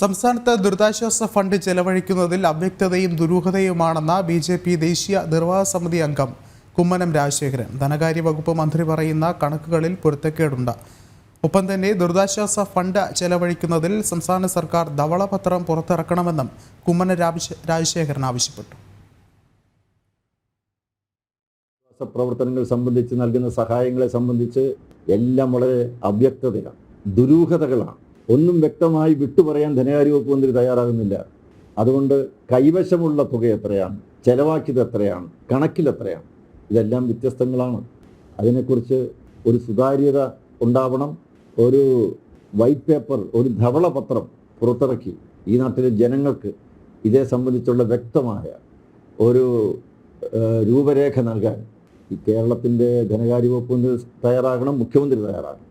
സംസ്ഥാനത്ത് ദുരിതാശ്വാസ ഫണ്ട് ചെലവഴിക്കുന്നതിൽ അവ്യക്തതയും ദുരൂഹതയുമാണെന്ന ബി ജെ പി ദേശീയ നിർവാഹ സമിതി അംഗം കുമ്മനം രാജശേഖരൻ. ധനകാര്യ വകുപ്പ് മന്ത്രി പറയുന്ന കണക്കുകളിൽ പൊരുത്തക്കേടുണ്ട്. ഒപ്പം തന്നെ ദുരിതാശ്വാസ ഫണ്ട് ചെലവഴിക്കുന്നതിൽ സംസ്ഥാന സർക്കാർ ധവളപത്രം പുറത്തിറക്കണമെന്നും കുമ്മനം രാജശേഖരൻ ആവശ്യപ്പെട്ടു. പ്രവർത്തനങ്ങൾ സംബന്ധിച്ച് നൽകുന്ന സഹായങ്ങളെ സംബന്ധിച്ച് എല്ലാം വളരെ അവ്യക്തതയാണ് ദുരൂഹതകളാണ്. ഒന്നും വ്യക്തമായി വിട്ടുപറയാൻ ധനകാര്യ വകുപ്പ് മന്ത്രി തയ്യാറാകുന്നില്ല. അതുകൊണ്ട് കൈവശമുള്ള തുക എത്രയാണ്? ചെലവാക്കിയത് എത്രയാണ്? കണക്കിൽ എത്രയാണ്? ഇതെല്ലാം വ്യത്യസ്തങ്ങളാണ്. അതിനെക്കുറിച്ച് ഒരു സുതാര്യത ഉണ്ടാവണം. ഒരു വൈറ്റ് പേപ്പർ ഒരു ധവളപത്രം പുറത്തിറക്കി ഈ നാട്ടിലെ ജനങ്ങൾക്ക് ഇതേ സംബന്ധിച്ചുള്ള വ്യക്തമായ ഒരു രൂപരേഖ നൽകാൻ ഈ കേരളത്തിന്റെ ധനകാര്യ വകുപ്പ് തയ്യാറാകണം മുഖ്യമന്ത്രി തയ്യാറാകണം.